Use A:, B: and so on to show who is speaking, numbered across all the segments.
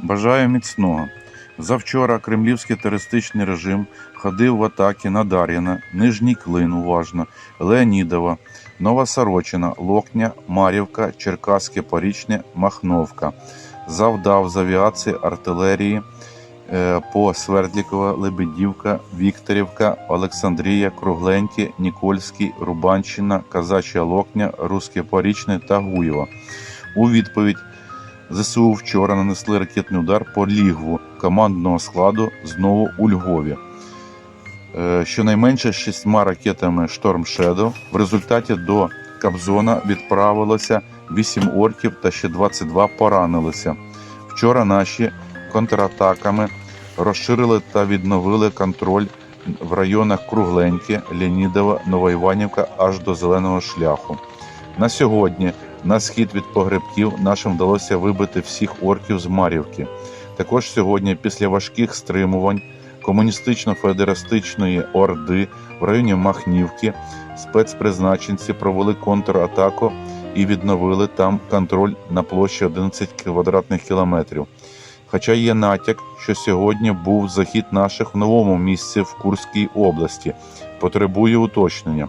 A: Бажаю міцного. Завчора кремлівський терористичний режим ходив в атаки на Дар'їна, Нижній Клин, уважно, Леонідова, Нова Сорочина, Локня, Мар'ївка, Черкаське Порічне, Махновка. Завдав з авіації артилерії е, по Свердлікова, Лебедівка, Вікторівка, Олександрія, Кругленьке, Нікольський, Рубанщина, Казача Локня, Руське Порічне та Гуєва. У відповідь ЗСУ вчора нанесли ракетний удар по лігву командного складу знову у Львові. Е, Щонайменше шістьма ракетами Шторм Shadow. В результаті до Кабзона відправилося 8 орків та ще 22 поранилися. Вчора наші контратаками розширили та відновили контроль в районах Кругленьке, Леонідова, Новоіванівка аж до Зеленого шляху. На сьогодні на схід від погребків нашим вдалося вибити всіх орків з Мар'ївки. Також сьогодні, після важких стримувань комуністично-федеристичної орди в районі Махнівки, спецпризначенці провели контратаку і відновили там контроль на площі 11 квадратних кілометрів. Хоча є натяк, що сьогодні був захід наших в новому місці в Курській області, потребує уточнення.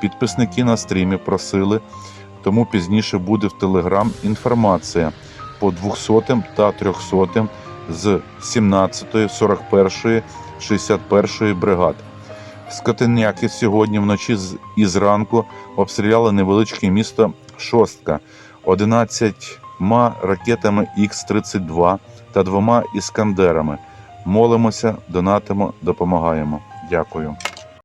A: Підписники на стрімі просили тому пізніше буде в Телеграм інформація по 200 та 300 з 17, 41, 61 бригад. Скотиняки сьогодні вночі і зранку обстріляли невеличке місто Шостка 11 ракетами Х-32 та двома іскандерами. Молимося, донатимо, допомагаємо. Дякую.